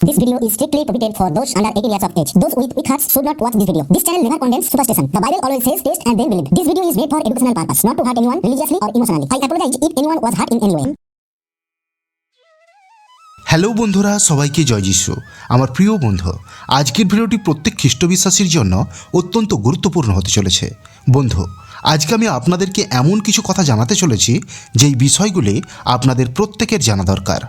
This video is strictly prohibited for those under 18 years of age. Those with weak hearts should not watch this video. This channel never condemns superstition. The Bible always says taste and then believe. This video is made for educational purpose, not to hurt anyone religiously or emotionally. I apologize if anyone was hurt in any way. Hello বন্ধুরা সবাইকে জয় যিশু আমার প্রিয় বন্ধু আজকের ভিডিওটি প্রত্যেক খ্রিস্ট বিশ্বাসীর জন্য অত্যন্ত গুরুত্বপূর্ণ হতে চলেছে বন্ধু আজকে আমি আপনাদেরকে এমন কিছু কথা জানাতে চলেছি যেই বিষয়গুলি আপনাদের প্রত্যেকের জানা দরকার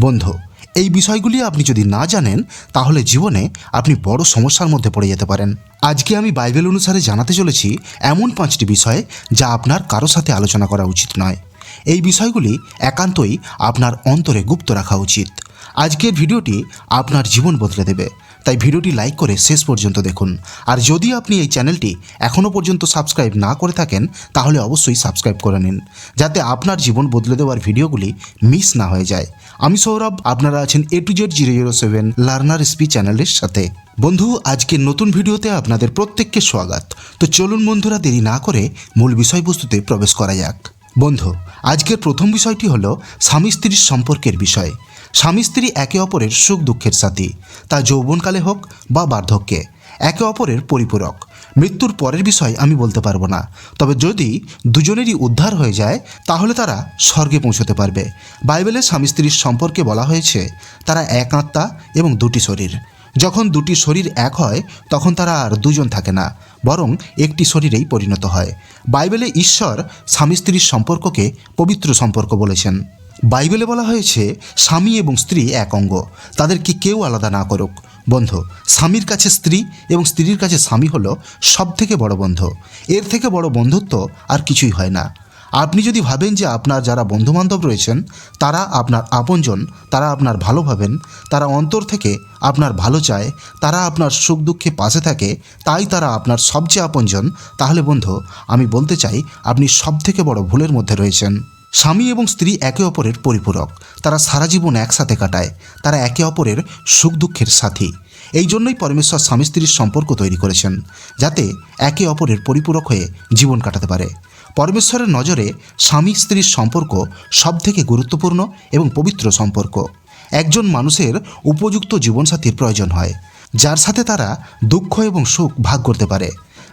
বন্ধু এই বিষয়গুলি আপনি যদি না জানেন, তাহলে জীবনে আপনি বড় সমস্যার মধ্যে পড়ে যেতে পারেন। আজকে আমি বাইবেল অনুসারে জানাতে চলেছি এমন পাঁচটি বিষয় যা আপনার কারও সাথে আলোচনা করা উচিত নয়। এই বিষয়গুলি একান্তই আপনার অন্তরে গুপ্ত রাখা উচিত। আজকের ভিডিওটি আপনার জীবন বদলে দেবে। তাই ভিডিওটি লাইক করে শেষ পর্যন্ত দেখুন। আর যদি আপনি এই চ্যানেলটি এখনও পর্যন্ত সাবস্ক্রাইব না করে থাকেন, তাহলে অবশ্যই সাবস্ক্রাইব করে নিন, যাতে আপনার জীবন বদলে দেওয়ার ভিডিওগুলি মিস না হয়ে যায়। আমি সৌরভ, আপনারা আছেন A to Z zero zero seven learner স্পি চ্যানেলের সাথে। বন্ধু আজকের নতুন ভিডিওতে আপনাদের প্রত্যেককে স্বাগত। তো চলুন বন্ধুরা, দেরি না করে মূল বিষয়বস্তুতে প্রবেশ করা যাক। বন্ধু, আজকের প্রথম বিষয়টি হলো স্বামী স্ত্রীর সম্পর্কের বিষয়। স্বামী স্ত্রী একে অপরের সুখ দুঃখের সাথী। তা যৌবনকালে হোক বা বার্ধক্যে, একে অপরের পরিপূরক। মৃত্যুর পরের বিষয় আমি বলতে পারব না। তবে যদি দুজনেরই উদ্ধার হয়ে যায়, তাহলে তারা স্বর্গে পৌঁছতে পারবে। বাইবেলে স্বামী স্ত্রীর সম্পর্কে বলা হয়েছে, তারা এক আত্মা এবং দুটি শরীর। যখন দুটি শরীর এক হয়, তখন তারা আর দুজন থাকে না, বরং একটি শরীরেই পরিণত হয়। বাইবেলে ঈশ্বর স্বামী স্ত্রীর সম্পর্ককে পবিত্র সম্পর্ক বলেছেন। বাইবেলে বলা হয়েছে, স্বামী এবং স্ত্রী এক অঙ্গ। তাদেরকে কেউ আলাদা না করুক। বন্ধু, স্বামীর কাছে স্ত্রী এবং স্ত্রীর কাছে স্বামী হলো সব থেকে বড় বন্ধু। এর থেকে বড় বন্ধুত্ব আর কিছুই হয় না। আপনি যদি ভাবেন যে আপনার যারা বন্ধুবান্ধব রয়েছেন, তারা আপনার আপনজন, তারা আপনার ভালো ভাবেন, তারা অন্তর থেকে আপনার ভালো চায়, তারা আপনার সুখ দুঃখে পাশে থাকে, তাই তারা আপনার সবচেয়ে আপনজন, তাহলে বন্ধু, আমি বলতে চাই, আপনি সব থেকে বড় ভুলের মধ্যে রয়েছেন। স্বামী এবং স্ত্রী একে অপরের পরিপূরক। তারা সারা জীবন একসাথে কাটায়। তারা একে অপরের সুখ দুঃখের সাথী। এই জন্যই পরমেশ্বর স্বামী স্ত্রীর সম্পর্ক তৈরি করেছেন, যাতে একে অপরের পরিপূরক হয়ে জীবন কাটাতে পারে। পরমেশ্বরের নজরে স্বামী স্ত্রীর সম্পর্ক সবথেকে গুরুত্বপূর্ণ এবং পবিত্র সম্পর্ক। একজন মানুষের উপযুক্ত জীবনসাথীর প্রয়োজন হয়, যার সাথে তারা দুঃখ এবং সুখ ভাগ করতে পারে,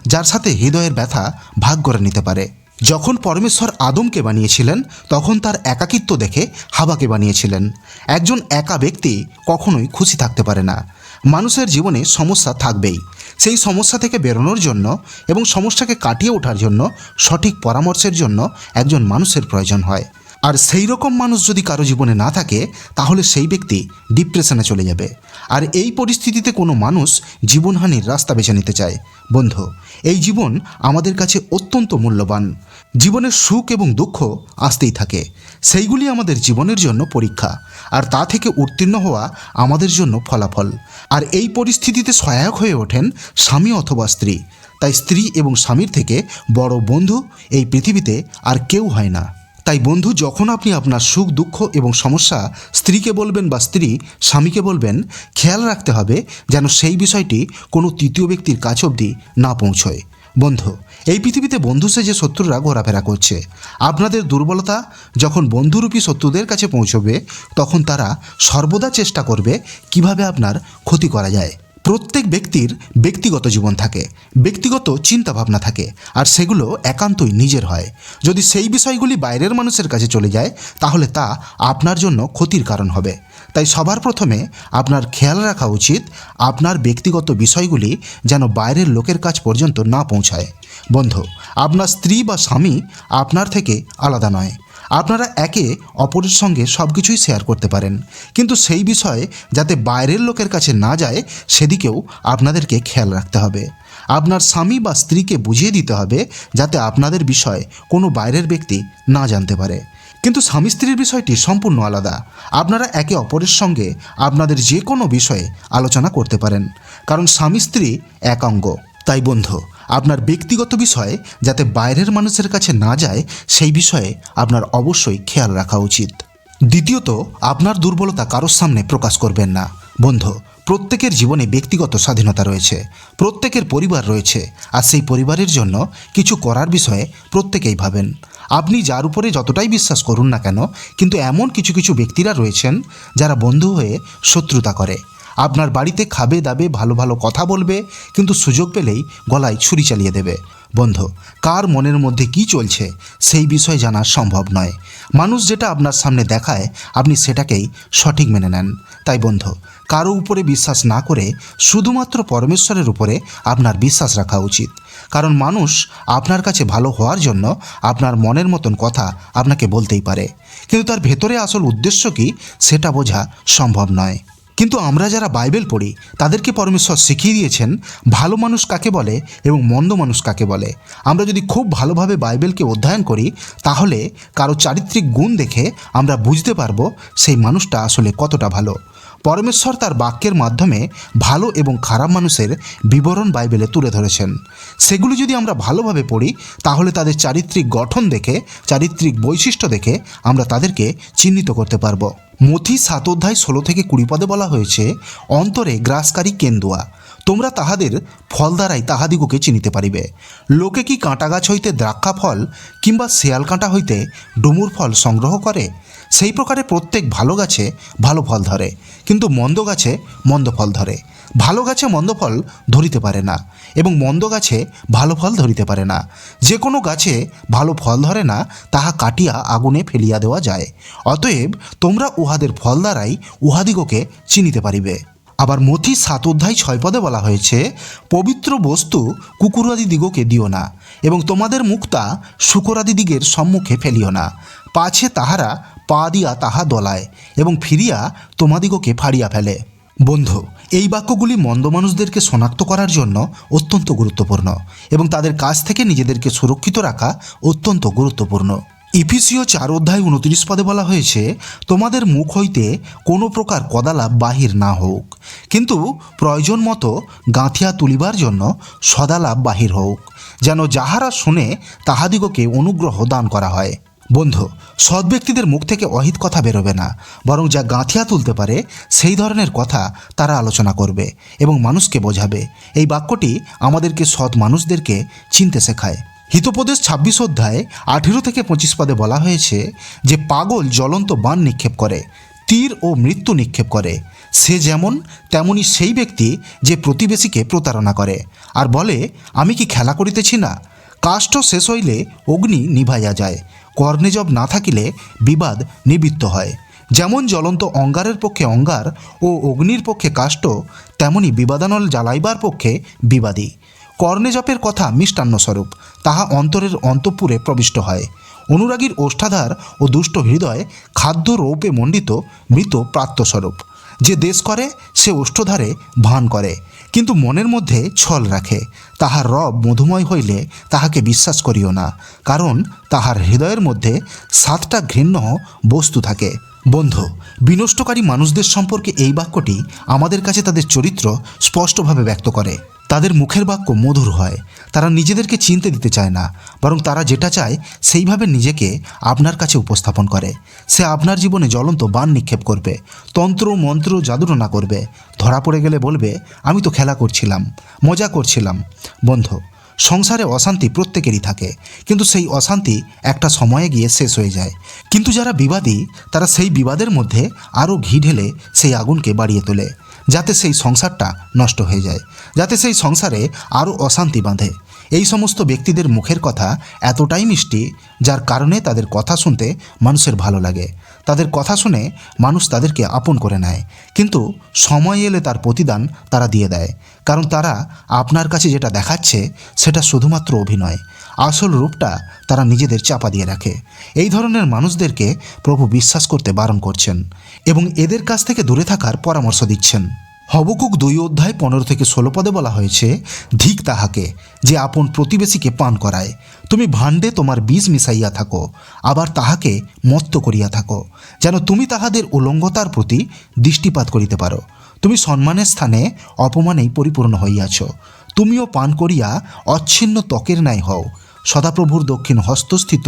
যার সাথে হৃদয়ের ব্যথা ভাগ করে নিতে পারে। যখন পরমেশ্বর আদমকে বানিয়েছিলেন, তখন তার একাকিত্ব দেখে হাবাকে বানিয়েছিলেন। একজন একা ব্যক্তি কখনোই খুশি থাকতে পারে না। মানুষের জীবনে সমস্যা থাকবেই। সেই সমস্যা থেকে বেরোনোর জন্য এবং সমস্যাকে কাটিয়ে ওঠার জন্য সঠিক পরামর্শের জন্য একজন মানুষের প্রয়োজন হয়। আর সেই রকম মানুষ যদি কারও জীবনে না থাকে, তাহলে সেই ব্যক্তি ডিপ্রেশনে চলে যাবে। আর এই পরিস্থিতিতে কোনো মানুষ জীবনহানির রাস্তা বেছে নিতে চায়। বন্ধু, এই জীবন আমাদের কাছে অত্যন্ত মূল্যবান। জীবনের সুখ এবং দুঃখ আসতেই থাকে। সেইগুলি আমাদের জীবনের জন্য পরীক্ষা। আর তা থেকে উত্তীর্ণ হওয়া আমাদের জন্য ফলাফল। আর এই পরিস্থিতিতে সহায়ক হয়ে ওঠেন স্বামী অথবা স্ত্রী। তাই স্ত্রী এবং স্বামীর থেকে বড় বন্ধু এই পৃথিবীতে আর কেউ হয় না। তাই বন্ধু, যখন আপনি আপনার সুখ, দুঃখ এবং সমস্যা স্ত্রীকে বলবেন বা স্ত্রী স্বামীকে বলবেন, খেয়াল রাখতে হবে যেন সেই বিষয়টি কোনো তৃতীয় ব্যক্তির কাছ অবধি না পৌঁছয়। বন্ধু, এই পৃথিবীতে বন্ধু সে যে শত্রুরা ঘোরাফেরা করছে, আপনাদের দুর্বলতা যখন বন্ধুরূপী শত্রুদের কাছে পৌঁছবে, তখন তারা সর্বদা চেষ্টা করবে কীভাবে আপনার ক্ষতি করা যায়। প্রত্যেক ব্যক্তির ব্যক্তিগত জীবন থাকে, ব্যক্তিগত চিন্তাভাবনা থাকে, আর সেগুলো একান্তই নিজের হয়। যদি সেই বিষয়গুলি বাইরের মানুষের কাছে চলে যায়, তাহলে তা আপনার জন্য ক্ষতির কারণ হবে। তাই সবার প্রথমে আপনার খেয়াল রাখা উচিত আপনার ব্যক্তিগত বিষয়গুলি যেন বাইরের লোকের কাছ পর্যন্ত না পৌঁছায়। বন্ধু, আপনার স্ত্রী বা স্বামী আপনার থেকে আলাদা নয়। আপনারা একে অপরের সঙ্গে সব কিছুই শেয়ার করতে পারেন। কিন্তু সেই বিষয়ে যাতে বাইরের লোকের কাছে না যায়, সেদিকেও আপনাদেরকে খেয়াল রাখতে হবে। আপনার স্বামী বা স্ত্রীকে বুঝিয়ে দিতে হবে, যাতে আপনাদের বিষয়ে কোনো বাইরের ব্যক্তি না জানতে পারে। কিন্তু স্বামী স্ত্রীর বিষয়টি সম্পূর্ণ আলাদা। আপনারা একে অপরের সঙ্গে আপনাদের যে কোনো বিষয়ে আলোচনা করতে পারেন। কারণ স্বামী স্ত্রী এক অঙ্গ তাই বন্ধু, আপনার ব্যক্তিগত বিষয়ে যাতে বাইরের মানুষের কাছে না যায়, সেই বিষয়ে আপনার অবশ্যই খেয়াল রাখা উচিত। দ্বিতীয়ত, আপনার দুর্বলতা কারোর সামনে প্রকাশ করবেন না। বন্ধু, প্রত্যেকের জীবনে ব্যক্তিগত স্বাধীনতা রয়েছে, প্রত্যেকের পরিবার রয়েছে, আর সেই পরিবারের জন্য কিছু করার বিষয়ে প্রত্যেকেই ভাবেন। আপনি যার উপরে যতটাই বিশ্বাস করুন না কেন, কিন্তু এমন কিছু কিছু ব্যক্তিরা রয়েছেন যারা বন্ধু হয়ে শত্রুতা করে। আপনার বাড়িতে খাবে দাবে ভালো ভালো কথা বলবে, কিন্তু সুযোগ পেলেই গলায় ছুরি চালিয়ে দেবে। বন্ধু, কার মনের মধ্যে কি চলছে সেই বিষয় জানা সম্ভব নয়। মানুষ যেটা আপনার সামনে দেখায়, আপনি সেটাকেই সঠিক মেনে নেন। তাই বন্ধু, কারও উপরে বিশ্বাস না করে শুধুমাত্র পরমেশ্বরের উপরে আপনার বিশ্বাস রাখা উচিত। কারণ মানুষ আপনার কাছে ভালো হওয়ার জন্য আপনার মনের মতন কথা আপনাকে বলতেই পারে। কিন্তু তার ভেতরে আসল উদ্দেশ্য কি, সেটা বোঝা সম্ভব নয়। কিন্তু আমরা যারা বাইবেল পড়ি, তাদেরকে পরমেশ্বর শিখিয়ে দিয়েছেন, ভালো মানুষ কাকে বলে এবং মন্দ মানুষ কাকে বলে। আমরা যদি খুব ভালোভাবে বাইবেলকে অধ্যয়ন করি, তাহলে কারও চারিত্রিক গুণ দেখে আমরা বুঝতে পারব সেই মানুষটা আসলে কতটা ভালো। পরমেশ্বর তার বাক্যের মাধ্যমে ভালো এবং খারাপ মানুষের বিবরণ বাইবেলে তুলে ধরেছেন। সেগুলি যদি আমরা ভালোভাবে পড়ি, তাহলে তাদের চারিত্রিক গঠন দেখে, চারিত্রিক বৈশিষ্ট্য দেখে আমরা তাদেরকে চিহ্নিত করতে পারব। মথি সাত অধ্যায় ষোলো থেকে কুড়ি পদে বলা হয়েছে, অন্তরে গ্রাসকারী কেন্দুয়া, তোমরা তাহাদের ফল দ্বারাই তাহাদিগকে চিনিতে পারিবে। লোকে কি কাঁটা গাছ হইতে দ্রাক্ষা ফল কিংবা শেয়াল কাঁটা হইতে ডুমুর ফল সংগ্রহ করে? সেই প্রকারে প্রত্যেক ভালো গাছে ভালো ফল ধরে, কিন্তু মন্দ গাছে মন্দ ফল ধরে। ভালো গাছে মন্দ ফল ধরিতে পারে না, এবং মন্দ গাছে ভালো ফল ধরিতে পারে না। যে কোনো গাছে ভালো ফল ধরে না, তাহা কাটিয়া আগুনে ফেলিয়া দেওয়া যায়। অতএব তোমরা উহাদের ফল দ্বারাই উহাদিগকে চিনিতে পারিবে। আবার মথি সাত অধ্যায় ছয় পদে বলা হয়েছে, পবিত্র বস্তু কুকুরাদি দিগকে দিও না, এবং তোমাদের মুক্তা শুকরাদি দিগের সম্মুখে ফেলিও না। পাছে তাহারা পা দিয়া তাহা দলায় এবং ফিরিয়া তোমাদিগকে ফাড়িয়া ফেলে। বন্ধু, এই বাক্যগুলি মন্দ মানুষদেরকে শনাক্ত করার জন্য অত্যন্ত গুরুত্বপূর্ণ এবং তাদের কাছ থেকে নিজেদেরকে সুরক্ষিত রাখা অত্যন্ত গুরুত্বপূর্ণ। ইফিসিও চার অধ্যায় উনত্রিশ পদে বলা হয়েছে, তোমাদের মুখ হইতে কোনো প্রকার কদালাপ বাহির না হোক। কিন্তু প্রয়োজন মতো গাঁথিয়া তুলিবার জন্য সদালাপ বাহির হোক, যেন যাহারা শুনে তাহাদিগকে অনুগ্রহ দান করা হয়। বন্ধু, সৎ ব্যক্তিদের মুখ থেকে অহিত কথা বেরোবে না, বরং যা গাঁথিয়া তুলতে পারে, সেই ধরনের কথা তারা আলোচনা করবে এবং মানুষকে বোঝাবে। এই বাক্যটি আমাদেরকে সৎ মানুষদেরকে চিনতে শেখায়। হিতোপদেশ ছাব্বিশ অধ্যায় আঠেরো থেকে পঁচিশ পদে বলা হয়েছে যে, পাগল জ্বলন্ত বান নিক্ষেপ করে, তীর ও মৃত্যু নিক্ষেপ করে। সে যেমন, তেমনি সেই ব্যক্তি যে প্রতিবেশীকে প্রতারণা করে। আর বলে, আমি কি খেলা করিতেছি না? কাষ্ঠ শেষ হইলে অগ্নি নিভাইয়া যায়। কর্ণেজব না থাকিলে বিবাদ নিবৃত্ত হয়। যেমন জ্বলন্ত অঙ্গারের পক্ষে অঙ্গার ও অগ্নির পক্ষে কাষ্ট তেমনি বিবাদানল জ্বালাইবার পক্ষে বিবাদী। কর্ণেজপের কথা মিষ্টান্ন স্বরূপ তাহা অন্তরের অন্তঃপুরে প্রবিষ্ট হয়। অনুরাগীর ওষ্ঠাধার ও দুষ্ট হৃদয় খাদ্য রৌপে মণ্ডিত মৃত প্রাত্যস্বরূপ। যে দেশ করে, সে ওষ্ঠধারে ভান করে। কিন্তু মনের মধ্যে ছল রাখে। তাহার রব মধুময় হইলে তাহাকে বিশ্বাস করিও না, কারণ তাহার হৃদয়ের মধ্যে সাতটা ঘৃণ্য বস্তু থাকে। বন্ধু, বিনষ্টকারী মানুষদের সম্পর্কে এই বাক্যটি আমাদের কাছে তাদের চরিত্র স্পষ্টভাবে ব্যক্ত করে। তাদের মুখের বাক্য মধুর হয়। তারা নিজেদেরকে চিনতে দিতে চায় না, বরং তারা যেটা চায় সেইভাবে নিজেকে আপনার কাছে উপস্থাপন করে। সে আপনার জীবনে জ্বলন্ত বান নিক্ষেপ করবে, তন্ত্র, মন্ত্র জাদুটনা করবে। ধরা পড়ে গেলে বলবে, আমি তো খেলা করছিলাম, মজা করছিলাম। বন্ধু, সংসারে অশান্তি প্রত্যেকেরই থাকে, কিন্তু সেই অশান্তি একটা সময়ে গিয়ে শেষ হয়ে যায়। কিন্তু যারা বিবাদী, তারা সেই বিবাদের মধ্যে আরও ঘি ঢেলে সেই আগুনকে বাড়িয়ে তোলে। যাতে সেই সংসারটা নষ্ট হয়ে যায় যাতে সেই সংসারে আরও অশান্তি বাঁধে। এই সমস্ত ব্যক্তিদের মুখের কথা এতটাই মিষ্টি, যার কারণে তাদের কথা শুনতে মানুষের ভালো লাগে। তাদের কথা শুনে মানুষ তাদেরকে আপন করে নেয়। কিন্তু সময় এলে তার প্রতিদান তারা দিয়ে দেয়। কারণ তারা আপনার কাছে যেটা দেখাচ্ছে, সেটা শুধুমাত্র অভিনয়। আসল রূপটা তারা নিজেদের চাপা দিয়ে রাখে। এই ধরনের মানুষদেরকে প্রভু বিশ্বাস করতে বারণ করছেন এবং এদের কাছ থেকে দূরে থাকার পরামর্শ দিচ্ছেন। হবকুক দুই অধ্যায় পনেরো থেকে ষোলো পদে বলা হয়েছে, ধিক তাহাকে, যে আপন প্রতিবেশীকে পান করায়। তুমি ভাণ্ডে তোমার বীজ মিশাইয়া থাকো, আবার তাহাকে মত্ত করিয়া থাকো, যেন তুমি তাহাদের উলঙ্গতার প্রতি দৃষ্টিপাত করিতে পারো। তুমি সম্মানের স্থানে অপমানেই পরিপূর্ণ হইয়াছ। তুমিও পান করিয়া অচ্ছিন্ন ত্বকের ন্যায় হও। সদাপ্রভুর দক্ষিণ হস্তস্থিত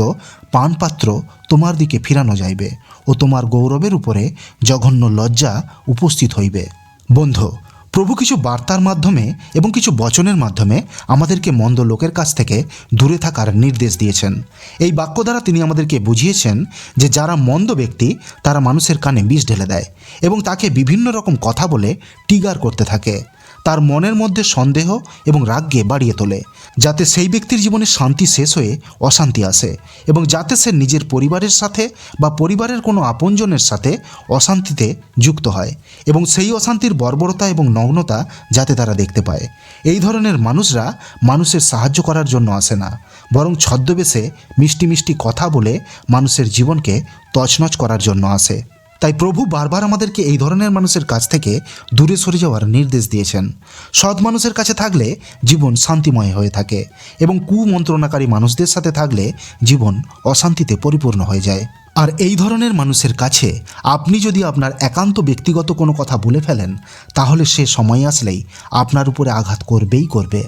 পানপাত্র তোমার দিকে ফিরানো যাইবে ও তোমার গৌরবের উপরে জঘন্য লজ্জা উপস্থিত হইবে। বন্ধু, প্রভু কিছু বার্তার মাধ্যমে এবং কিছু বচনের মাধ্যমে আমাদেরকে মন্দ লোকের কাছ থেকে দূরে থাকার নির্দেশ দিয়েছেন। এই বাক্য দ্বারা তিনি আমাদেরকে বুঝিয়েছেন যে যারা মন্দ ব্যক্তি, তারা মানুষের কানে বিষ ঢেলে দেয় এবং তাকে বিভিন্ন রকম কথা বলে টিগার করতে থাকে। তার মনের মধ্যে সন্দেহ এবং রাগকে বাড়িয়ে তোলে, যাতে সেই ব্যক্তির জীবনে শান্তি শেষ হয়ে অশান্তি আসে এবং যাতে সে নিজের পরিবারের সাথে বা পরিবারের কোনো আপনজনের সাথে অশান্তিতে যুক্ত হয় এবং সেই অশান্তির বর্বরতা এবং নগ্নতা যাতে তারা দেখতে পায়। এই ধরনের মানুষরা মানুষের সাহায্য করার জন্য আসে না, বরং ছদ্মবেশে মিষ্টি মিষ্টি কথা বলে মানুষের জীবনকে তছনছ করার জন্য আসে। তাই প্রভু বারবার আমাদেরকে এই ধরনের মানুষের কাছ থেকে দূরে সরে যাওয়ার নির্দেশ দিয়েছেন। সৎ মানুষের কাছে থাকলে জীবন শান্তিময় হয়ে থাকে এবং কুমন্ত্রণাকারী মানুষদের সাথে থাকলে জীবন অশান্তিতে পরিপূর্ণ হয়ে যায়। আর এই ধরনের মানুষের কাছে আপনি যদি আপনার একান্ত ব্যক্তিগত কোনো কথা বলে ফেলেন, তাহলে সে সময় আসলেই আপনার উপরে আঘাত করবেই করবে।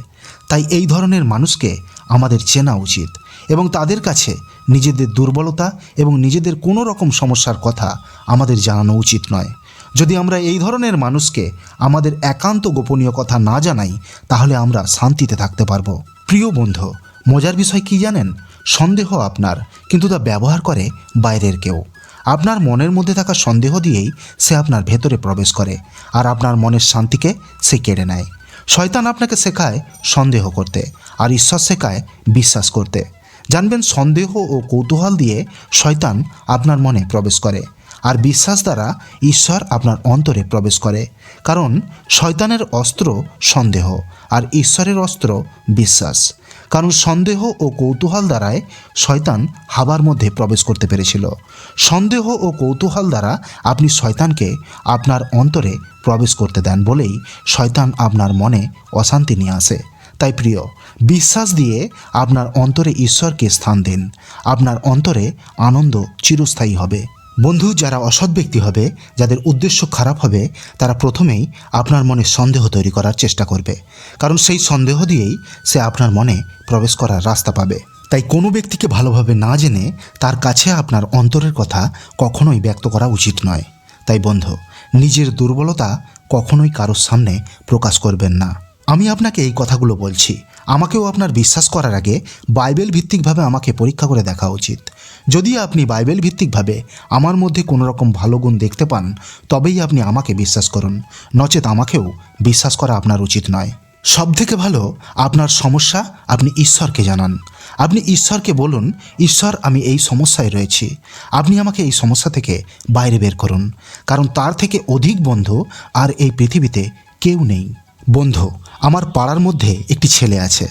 তাই এই ধরনের মানুষকে আমাদের চেনা উচিত এবং তাদের কাছে নিজেদের দুর্বলতা এবং নিজেদের কোনো রকম সমস্যার কথা আমাদের জানানো উচিত নয়। যদি আমরা এই ধরনের মানুষকে আমাদের একান্ত গোপনীয় কথা না জানাই, তাহলে আমরা শান্তিতে থাকতে পারব। প্রিয় বন্ধু, মজার বিষয় কি জানেন? সন্দেহ আপনার, কিন্তু তা ব্যবহার করে বাইরের কেউ। আপনার মনের মধ্যে থাকা সন্দেহ দিয়েই সে আপনার ভেতরে প্রবেশ করে, আর আপনার মনের শান্তিকে সে কেড়ে নেয়। শয়তান আপনাকে শেখায় সন্দেহ করতে, আর ঈশ্বর শেখায় বিশ্বাস করতে। জানবেন সন্দেহ ও কৌতূহল দিয়ে শয়তান আপনার মনে প্রবেশ করে, আর বিশ্বাস দ্বারা ঈশ্বর আপনার অন্তরে প্রবেশ করে, কারণ শয়তানের অস্ত্র সন্দেহ, আর ঈশ্বরের অস্ত্র বিশ্বাস। কারণ সন্দেহ ও কৌতূহল দ্বারায় শয়তান হাবার মধ্যে প্রবেশ করতে পেরেছিল। সন্দেহ ও কৌতূহল দ্বারা আপনি শয়তানকে আপনার অন্তরে প্রবেশ করতে দেন বলেই শয়তান আপনার মনে অশান্তি নিয়ে আসে। তাই প্রিয়, বিশ্বাস দিয়ে আপনার অন্তরে ঈশ্বরকে স্থান দিন। আপনার অন্তরে আনন্দ চিরস্থায়ী হবে। বন্ধু, যারা অসৎ ব্যক্তি হবে, যাদের উদ্দেশ্য খারাপ হবে, তারা প্রথমেই আপনার মনে সন্দেহ তৈরি করার চেষ্টা করবে। কারণ সেই সন্দেহ দিয়েই সে আপনার মনে প্রবেশ করার রাস্তা পাবে। তাই কোনো ব্যক্তিকে ভালোভাবে না জেনে তার কাছে আপনার অন্তরের কথা কখনোই ব্যক্ত করা উচিত নয়। তাই বন্ধু, নিজের দুর্বলতা কখনোই কারোর সামনে প্রকাশ করবেন না। আমি আপনাকে এই কথাগুলো বলছি। আমাকেও আপনার বিশ্বাস করার আগে বাইবেল ভিত্তিকভাবে আমাকে পরীক্ষা করে দেখা উচিত। যদি আপনি বাইবেল ভিত্তিকভাবে আমার মধ্যে কোনো রকম ভালো গুণ দেখতে পান, তবেই আপনি আমাকে বিশ্বাস করুন। নচেত আমাকেও বিশ্বাস করা আপনার উচিত নয়। সব থেকে ভালো, আপনার সমস্যা আপনি ঈশ্বরকে জানান। আপনি ঈশ্বরকে বলুন, ঈশ্বর, আমি এই সমস্যায় রয়েছি। আপনি আমাকে এই সমস্যা থেকে বাইরে বের করুন। কারণ তার থেকে অধিক বন্ধু আর এই পৃথিবীতে কেউ নেই। বন্ধু, আমার পাড়ার মধ্যে একটি ছেলে আছে।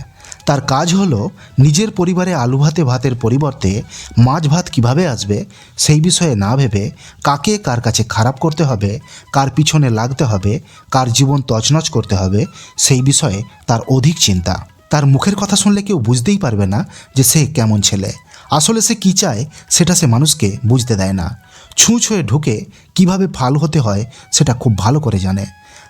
তার কাজ হলো নিজের পরিবারে আলু ভাতে ভাতের পরিবর্তে মাছ ভাত কীভাবে আসবে সেই বিষয়ে না ভেবে কাকে কার কাছে খারাপ করতে হবে, কার পিছনে লাগতে হবে, কার জীবন তছনছ করতে হবে সেই বিষয়ে তার অধিক চিন্তা। তার মুখের কথা শুনলে কেউ বুঝতেই পারবে না যে সে কেমন ছেলে। আসলে সে কী চায় সেটা সে মানুষকে বুঝতে দেয় না। ছুঁ হয়ে ঢুকে কীভাবে ফাল হতে হয় সেটা খুব ভালো করে জানে।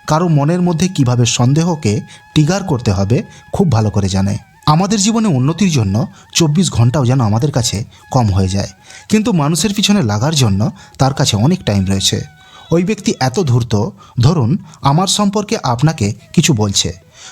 কারও মনের মধ্যে কীভাবে সন্দেহকে টিগার করতে হবে, খুব ভালো করে জানে। আমাদের জীবনে উন্নতির জন্য চব্বিশ ঘন্টাও যেন আমাদের কাছে কম হয়ে যায়। কিন্তু মানুষের পিছনে লাগার জন্য তার কাছে অনেক টাইম রয়েছে। ওই ব্যক্তি এত ধূর্ত, ধরুন আমার সম্পর্কে আপনাকে কিছু বলছে।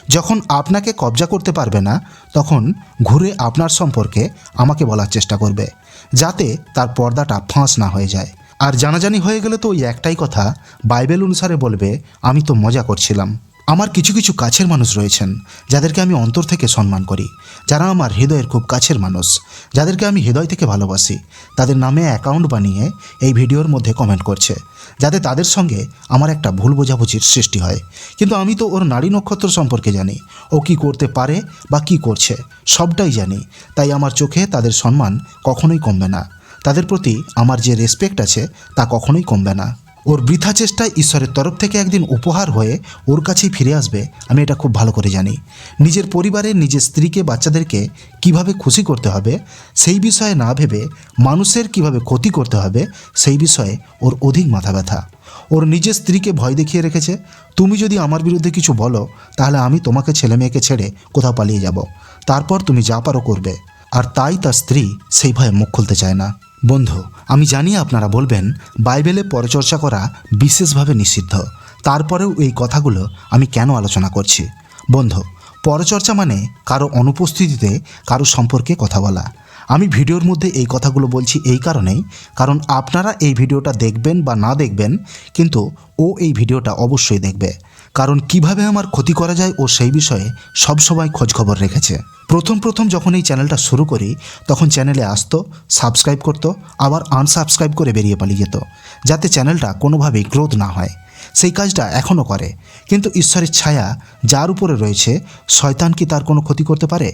যখন আপনাকে কবজা করতে পারবে না, তখন ঘুরে আপনার সম্পর্কে আমাকে বলার চেষ্টা করবে, যাতে তার পর্দাটা ফাঁস না হয়ে যায়। আর জানাজানি হয়ে গেলে তো ওই একটাই কথা, বাইবেল অনুসারে বলবে, আমি তো মজা করছিলাম। আমার কিছু কিছু কাছের মানুষ রয়েছেন, যাদেরকে আমি অন্তর থেকে সম্মান করি। যারা আমার হৃদয়ের খুব কাছের মানুষ, যাদেরকে আমি হৃদয় থেকে ভালোবাসি, তাদের নামে অ্যাকাউন্ট বানিয়ে এই ভিডিওর মধ্যে কমেন্ট করছে, যাতে তাদের সঙ্গে আমার একটা ভুল বোঝাবুঝির সৃষ্টি হয়। কিন্তু আমি তো ওর নারী নক্ষত্র সম্পর্কে জানি। ও কি করতে পারে বা কি করছে, সবটাই জানি। তাই আমার চোখে তাদের সম্মান কখনোই কমবে না। তাদের প্রতি আমার যে রেসপেক্ট আছে তা কখনোই কমবে না। ওর বৃথা চেষ্টায় ঈশ্বরের তরফ থেকে একদিন উপহার হয়ে ওর কাছেই ফিরে আসবে, আমি এটা খুব ভালো করে জানি। নিজের পরিবারে নিজের স্ত্রীকে, বাচ্চাদেরকে কীভাবে খুশি করতে হবে, সেই বিষয়ে না ভেবে মানুষের কীভাবে ক্ষতি করতে হবে, সেই বিষয়ে ওর অধিক মাথা ব্যথা। ওর নিজের স্ত্রীকে ভয় দেখিয়ে রেখেছে, তুমি যদি আমার বিরুদ্ধে কিছু বলো, তাহলে আমি তোমাকে ছেলে মেয়েকে ছেড়ে কোথাও পালিয়ে যাব। তারপর তুমি যা পারো করবে। আর তাই তার স্ত্রী সেই ভয়ে মুখ খুলতে চায় না। বন্ধু, আমি জানি আপনারা বলবেন, বাইবেলে পরচর্চা করা বিশেষভাবে নিষিদ্ধ। তারপরেও এই কথাগুলো আমি কেন আলোচনা করছি? বন্ধু, পরচর্চা মানে কারও অনুপস্থিতিতে কারও সম্পর্কে কথা বলা। আমি ভিডিওর মধ্যে এই কথাগুলো বলছি এই কারণেই, কারণ আপনারা এই ভিডিওটা দেখবেন বা না দেখবেন, কিন্তু ও এই ভিডিওটা অবশ্যই দেখবে। কারণ কীভাবে আমার ক্ষতি করা যায় ও সেই বিষয়ে সবসময় খোঁজখবর রেখেছে। প্রথম প্রথম যখন এই চ্যানেলটা শুরু করি, তখন চ্যানেলে আসতো, সাবস্ক্রাইব করতো, আবার আনসাবস্ক্রাইব করে বেরিয়ে পালিয়ে যেত, যাতে চ্যানেলটা কোনোভাবেই গ্রোথ না হয়। সেই কাজটা এখনও করে। কিন্তু ঈশ্বরের ছায়া যার উপরে রয়েছে, শয়তান কি তার কোনো ক্ষতি করতে পারে?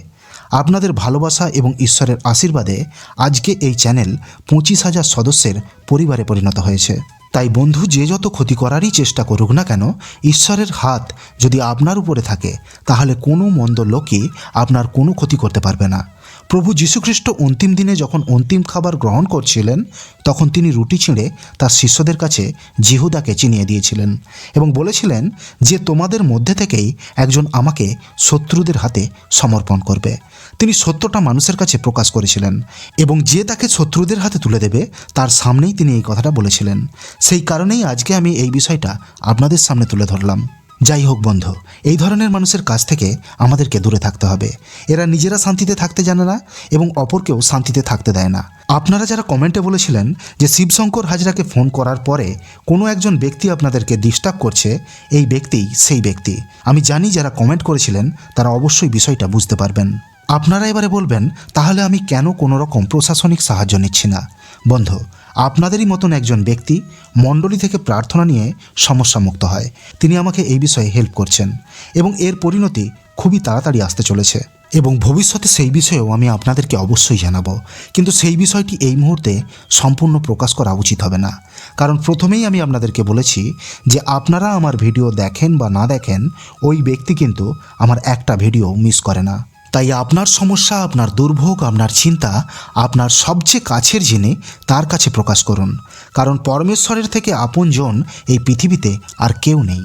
আপনাদের ভালোবাসা এবং ঈশ্বরের আশীর্বাদে আজকে এই চ্যানেল পঁচিশ হাজার সদস্যের পরিবারে পরিণত হয়েছে। তাই বন্ধু, যে যত ক্ষতি করারই চেষ্টা করুক না কেন, ঈশ্বরের হাত যদি আপনার উপরে থাকে, তাহলে কোনো মন্দ লোকই আপনার কোনো ক্ষতি করতে পারবে না। প্রভু যীশুখ্রিস্ট অন্তিম দিনে যখন অন্তিম খাবার গ্রহণ করছিলেন, তখন তিনি রুটি ছিঁড়ে তার শিষ্যদের কাছে জিহুদাকে চিনিয়ে দিয়েছিলেন এবং বলেছিলেন যে, তোমাদের মধ্যে থেকেই একজন আমাকে শত্রুদের হাতে সমর্পণ করবে। তিনি সত্যটা মানুষের কাছে প্রকাশ করেছিলেন এবং যে তাকে শত্রুদের হাতে তুলে দেবে, তার সামনেই তিনি এই কথাটা বলেছিলেন। সেই কারণেই আজকে আমি এই বিষয়টা আপনাদের সামনে তুলে ধরলাম। যাই হোক বন্ধু, এই ধরনের মানুষের কাছ থেকে আমাদেরকে দূরে থাকতে হবে। এরা নিজেরা শান্তিতে থাকতে জানে না এবং অপরকেও শান্তিতে থাকতে দেয় না। আপনারা যারা কমেন্টে বলেছিলেন যে শিবশঙ্কর হাজরাকে ফোন করার পরে কোনো একজন ব্যক্তি আপনাদেরকে ডিস্টার্ব করছে, এই ব্যক্তিই সেই ব্যক্তি। আমি জানি যারা কমেন্ট করেছিলেন, তারা অবশ্যই বিষয়টা বুঝতে পারবেন। আপনারা এবারে বলবেন, তাহলে আমি কেন কোনো রকম প্রশাসনিক সাহায্য নিচ্ছি না? বন্ধু আপনাদেরই মতন একজন ব্যক্তি মণ্ডলী থেকে প্রার্থনা নিয়ে সমস্যামুক্ত হয়। তিনি আমাকে এই বিষয়ে হেল্প করছেন এবং এর পরিণতি খুবই তাড়াতাড়ি আসতে চলেছে। এবং ভবিষ্যতে সেই বিষয়েও আমি আপনাদেরকে অবশ্যই জানাব। কিন্তু সেই বিষয়টি এই মুহূর্তে সম্পূর্ণ প্রকাশ করা উচিত হবে না। কারণ প্রথমেই আমি আপনাদেরকে বলেছি যে আপনারা আমার ভিডিও দেখেন বা না দেখেন, ওই ব্যক্তি কিন্তু আমার একটা ভিডিও মিস করে না। তাই আপনার সমস্যা, আপনার দুর্ভোগ, আপনার চিন্তা, আপনার সবচেয়ে কাছের যিনি তার কাছে প্রকাশ করুন। কারণ পরমেশ্বরের থেকে আপনজন এই পৃথিবীতে আর কেউ নেই।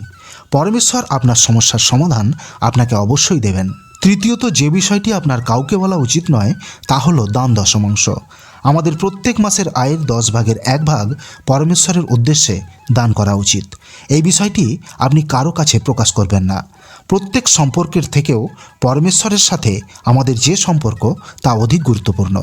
পরমেশ্বর আপনার সমস্যার সমাধান আপনাকে অবশ্যই দেবেন। তৃতীয়ত, যে বিষয়টি আপনার কাউকে বলা উচিত নয়, তা হলো দান দশমাংশ। আমাদের প্রত্যেক মাসের আয়ের দশ ভাগের এক ভাগ পরমেশ্বরের উদ্দেশ্যে দান করা উচিত। এই বিষয়টি আপনি কারও কাছে প্রকাশ করবেন না। প্রত্যেক সম্পর্কের থেকেও পরমেশ্বরের সাথে আমাদের যে সম্পর্ক, তা অধিক গুরুত্বপূর্ণ।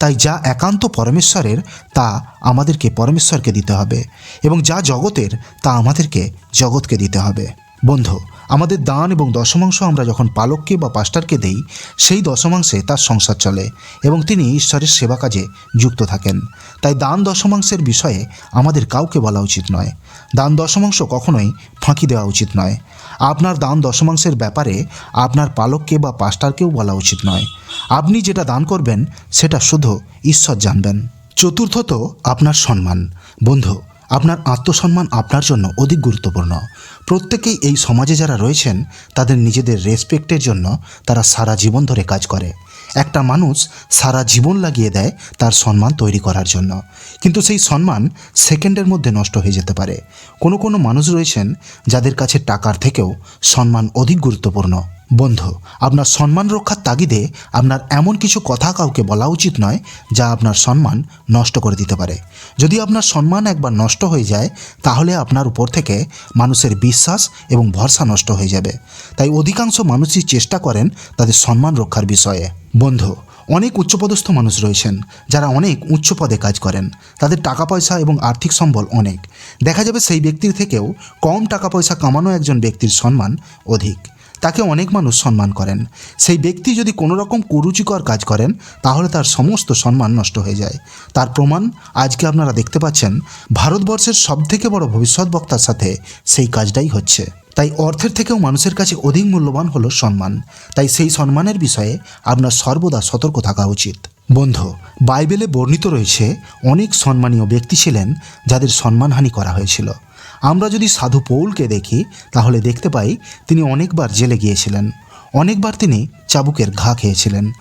তাই যা একান্ত পরমেশ্বরের, তা আমাদেরকে পরমেশ্বরকে দিতে হবে এবং যা জগতের, তা আমাদেরকে জগৎকে দিতে হবে। বন্ধু আমাদের দান এবং দশমাংশ আমরা যখন পালককে বা পাস্টারকে দেই, সেই দশমাংশে তার সংসার চলে এবং তিনি ঈশ্বরের সেবা কাজে যুক্ত থাকেন। তাই দান দশমাংশের বিষয়ে আমাদের কাউকে বলা উচিত নয়। দান দশমাংশ কখনোই ফাঁকি দেওয়া উচিত নয়। আপনার দান দশমাংশের ব্যাপারে আপনার পালককে বা পাস্টারকেও বলা উচিত নয়। আপনি যেটা দান করবেন, সেটা শুধু ঈশ্বর জানবেন। চতুর্থত, আপনার সম্মান। বন্ধু, আপনার আত্মসম্মান আপনার জন্য অধিক গুরুত্বপূর্ণ। প্রত্যেকেই এই সমাজে যারা রয়েছেন, তাদের নিজেদের রেসপেক্টের জন্য তারা সারা জীবন ধরে কাজ করে। একটা মানুষ সারা জীবন লাগিয়ে দেয় তার সম্মান তৈরি করার জন্য। কিন্তু সেই সম্মান সেকেন্ডের মধ্যে নষ্ট হয়ে যেতে পারে। কোনো কোনো মানুষ রয়েছেন যাদের কাছে টাকার থেকেও সম্মান অধিক গুরুত্বপূর্ণ। বন্ধু, আপনার সম্মান রক্ষার তাগিদে আপনার এমন কিছু কথা কাউকে বলা উচিত নয় যা আপনার সম্মান নষ্ট করে দিতে পারে। যদি আপনার সম্মান একবার নষ্ট হয়ে যায়, তাহলে আপনার উপর থেকে মানুষের বিশ্বাস এবং ভরসা নষ্ট হয়ে যাবে। তাই অধিকাংশ মানুষই চেষ্টা করেন তাদের সম্মান রক্ষার বিষয়ে। বন্ধু, অনেক উচ্চপদস্থ মানুষ রয়েছেন যারা অনেক উচ্চ পদে কাজ করেন। তাদের টাকা পয়সা এবং আর্থিক সম্বল অনেক। দেখা যাবে সেই ব্যক্তির থেকেও কম টাকা পয়সা কামানো একজন ব্যক্তির সম্মান অধিক। তাকে অনেক মানুষ সম্মান করেন। সেই ব্যক্তি যদি কোনো রকম কুরুচিকর কাজ করেন, তাহলে তার সমস্ত সম্মান নষ্ট হয়ে যায়। তার প্রমাণ আজকে আপনারা দেখতে পাচ্ছেন, ভারতবর্ষের সবথেকে বড় ভবিষ্যৎ বক্তার সাথে সেই কাজটাই হচ্ছে। তাই অর্থের থেকেও মানুষের কাছে অধিক মূল্যবান হলো সম্মান। তাই সেই সম্মানের বিষয়ে আপনার সর্বদা সতর্ক থাকা উচিত। বন্ধু, বাইবেলে বর্ণিত রয়েছে, অনেক সম্মানীয় ব্যক্তি ছিলেন যাদের সম্মানহানি করা হয়েছিল। আমরা যদি সাধু পৌলকে দেখি, তাহলে দেখতে পাই তিনি অনেকবার জেলে গিয়েছিলেন। অনেকবার তিনি চাবুকের ঘা খেয়েছিলেন।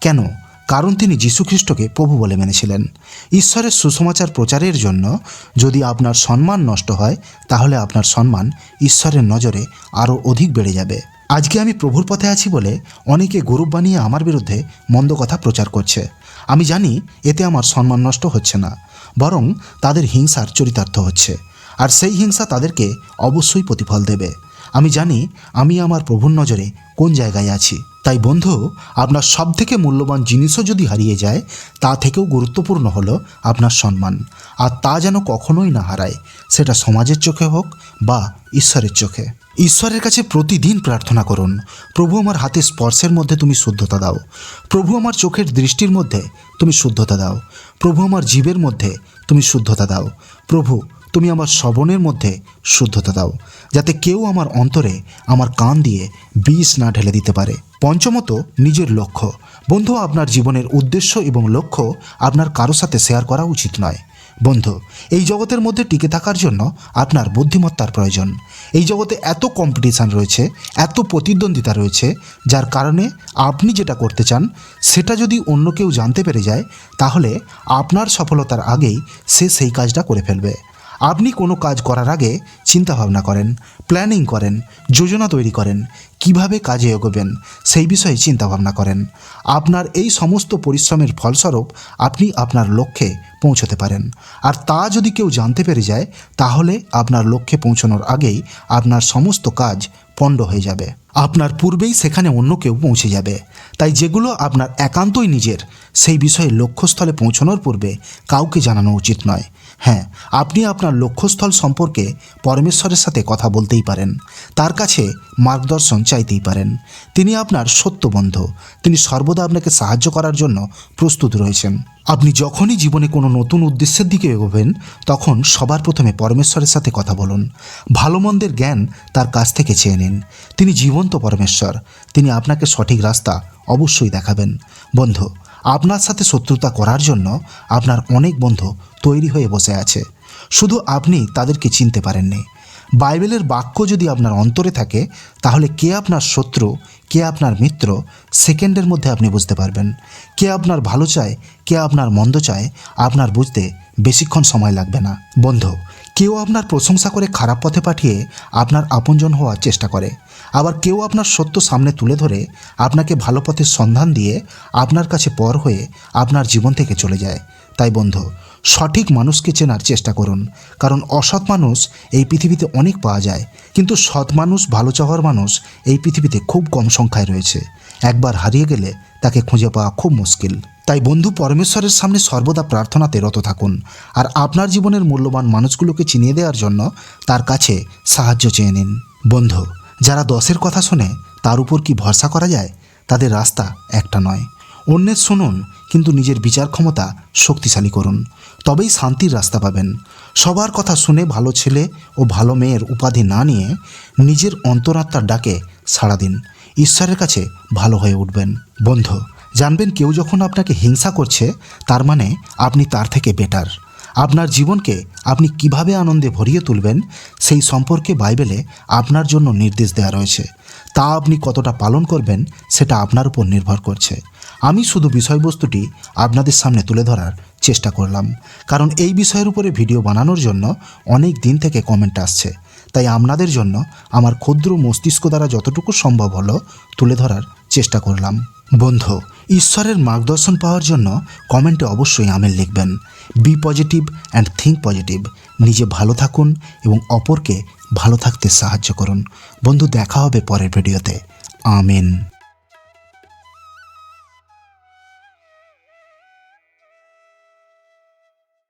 কেন? কারণ তিনি যীশুখ্রিস্টকে প্রভু বলে মেনেছিলেন। ঈশ্বরের সুসমাচার প্রচারের জন্য যদি আপনার সম্মান নষ্ট হয়, তাহলে আপনার সম্মান ঈশ্বরের নজরে আরও অধিক বেড়ে যাবে। আজকে আমি প্রভুর পথে আছি বলে অনেকে গরুব বানিয়ে আমার বিরুদ্ধে মন্দ কথা প্রচার করছে। আমি জানি এতে আমার সম্মান নষ্ট হচ্ছে না, বরং তাদের হিংসার চরিতার্থ হচ্ছে। আর সেই হিংসা তাদেরকে অবশ্যই প্রতিফল দেবে। আমি জানি আমি আমার প্রভুর নজরে কোন জায়গায় আছি। তাই বন্ধু, আপনার সব থেকে মূল্যবান জিনিসও যদি হারিয়ে যায়, তা থেকেও গুরুত্বপূর্ণ হলো আপনার সম্মান। আর তা যেন কখনোই না হারায়, সেটা সমাজের চোখে হোক বা ঈশ্বরের চোখে। ঈশ্বরের কাছে প্রতিদিন প্রার্থনা করুন, প্রভু আমার হাতে স্পর্শের মধ্যে তুমি শুদ্ধতা দাও। প্রভু আমার চোখের দৃষ্টির মধ্যে তুমি শুদ্ধতা দাও। প্রভু আমার জীবের মধ্যে তুমি শুদ্ধতা দাও। প্রভু তুমি আমার শ্রবণের মধ্যে শুদ্ধতা দাও, যাতে কেউ আমার অন্তরে আমার কান দিয়ে বিষ না ঢেলে দিতে পারে। পঞ্চমত, নিজের লক্ষ্য। বন্ধু, আপনার জীবনের উদ্দেশ্য এবং লক্ষ্য আপনার কারও সাথে শেয়ার করা উচিত নয়। বন্ধু, এই জগতের মধ্যে টিকে থাকার জন্য আপনার বুদ্ধিমত্তার প্রয়োজন। এই জগতে এত কম্পিটিশান রয়েছে, এত প্রতিদ্বন্দ্বিতা রয়েছে, যার কারণে আপনি যেটা করতে চান, সেটা যদি অন্য কেউ জানতে পেরে যায়, তাহলে আপনার সফলতার আগেই সে সেই কাজটা করে ফেলবে। আপনি কোনো কাজ করার আগে চিন্তা ভাবনা করেন প্ল্যানিং করেন, যোজনা তৈরি করেন, কীভাবে কাজে এগোবেন, সেই বিষয়ে চিন্তা ভাবনা করেন। আপনার এই সমস্ত পরিশ্রমের ফলস্বরূপ আপনি আপনার লক্ষ্যে পৌঁছতে পারেন। আর তা যদি কেউ জানতে পেরে যায়, তাহলে আপনার লক্ষ্যে পৌঁছানোর আগেই আপনার সমস্ত কাজ পণ্ড হয়ে যাবে। আপনার পূর্বেই সেখানে অন্য কেউ পৌঁছে যাবে। তাই যেগুলো আপনার একান্তই নিজের, সেই বিষয়ে লক্ষ্যস্থলে পৌঁছানোর পূর্বে কাউকে জানানো উচিত নয়। হ্যাঁ আপনি আপনার লক্ষ্যস্থল সম্পর্কে পরমেশ্বরের সাথে কথা বলতেই পারেন। তার কাছে মার্গদর্শন চাইতেই পারেন। তিনি আপনার সত্য বন্ধু। তিনি সর্বদা আপনাকে সাহায্য করার জন্য প্রস্তুত রয়েছেন। আপনি যখনই জীবনে কোনো নতুন উদ্দেশ্যের দিকে এগোবেন, তখন সবার প্রথমে পরমেশ্বরের সাথে কথা বলুন। ভালো মন্দের জ্ঞান তার কাছ থেকে চেয়ে নিন। তিনি জীবন্ত পরমেশ্বর। তিনি আপনাকে সঠিক রাস্তা অবশ্যই দেখাবেন। বন্ধু আপনার সাথে শত্রুতা করার জন্য আপনার অনেক বন্ধু তৈরি হয়ে বসে আছে। শুধু আপনি তাদেরকে চিনতে পারেননি। বাইবেলের বাক্য যদি আপনার অন্তরে থাকে, তাহলে কে আপনার শত্রু, কে আপনার মিত্র, সেকেন্ডের মধ্যে আপনি বুঝতে পারবেন। কে আপনার ভালো চায়, কে আপনার মন্দ চায়, আপনার বুঝতে বেশিক্ষণ সময় লাগবে না। বন্ধু, কেউ আপনার প্রশংসা করে খারাপ পথে পাঠিয়ে আপনার আপনজন হওয়ার চেষ্টা করে। আবার কেউ আপনার সত্য সামনে তুলে ধরে আপনাকে ভালো পথের সন্ধান দিয়ে আপনার কাছে পর হয়ে আপনার জীবন থেকে চলে যায়। তাই বন্ধু, সঠিক মানুষকে চেনার চেষ্টা করুন। কারণ অসৎ মানুষ এই পৃথিবীতে অনেক পাওয়া যায়, কিন্তু সৎ মানুষ, ভালো চাওয়ার মানুষ এই পৃথিবীতে খুব কম সংখ্যায় রয়েছে। একবার হারিয়ে গেলে তাকে খুঁজে পাওয়া খুব মুশকিল। তাই বন্ধু, পরমেশ্বরের সামনে সর্বদা প্রার্থনাতে রত থাকুন। আর আপনার জীবনের মূল্যবান মানুষগুলোকে চিনিয়ে দেওয়ার জন্য তার কাছে সাহায্য চেয়ে নিন। বন্ধু যারা দশের কথা শোনে, তার উপর কি ভরসা করা যায়? তাদের রাস্তা একটা নয়। অন্যের শুনুন, কিন্তু নিজের বিচার ক্ষমতা শক্তিশালী করুন। তবেই শান্তির রাস্তা পাবেন। সবার কথা শুনে ভালো ছেলে ও ভালো মেয়ের উপাধি না নিয়ে নিজের অন্তরাত্মার ডাকে সাড়া দিন। ঈশ্বরের কাছে ভালো হয়ে উঠবেন। বন্ধু, জানবেন কেউ যখন আপনাকে হিংসা করছে, তার মানে আপনি তার থেকে বেটার আপনার জীবনকে আপনি কীভাবে আনন্দে ভরিয়ে তুলবেন, সেই সম্পর্কে বাইবেলে আপনার জন্য নির্দেশ দেওয়া রয়েছে। তা আপনি কতটা পালন করবেন, সেটা আপনার উপর নির্ভর করছে। আমি শুধু বিষয়বস্তুটি আপনাদের সামনে তুলে ধরার চেষ্টা করলাম। কারণ এই বিষয়ের উপরে ভিডিও বানানোর জন্য অনেক দিন থেকে কমেন্ট আসছে। তাই আপনাদের জন্য আমার ক্ষুদ্র মস্তিষ্ক দ্বারা যতটুকু সম্ভব হলো তুলে ধরার চেষ্টা করলাম। বন্ধু, ঈশ্বরের মার্গদর্শন পাওয়ার জন্য কমেন্টে অবশ্যই আমেল লিখবেন। Be positive and think positive নিজে ভালো থাকুন এবং অপরকে ভালো থাকতে সাহায্য করুন। বন্ধু, দেখা হবে পরের ভিডিওতে। আমেন।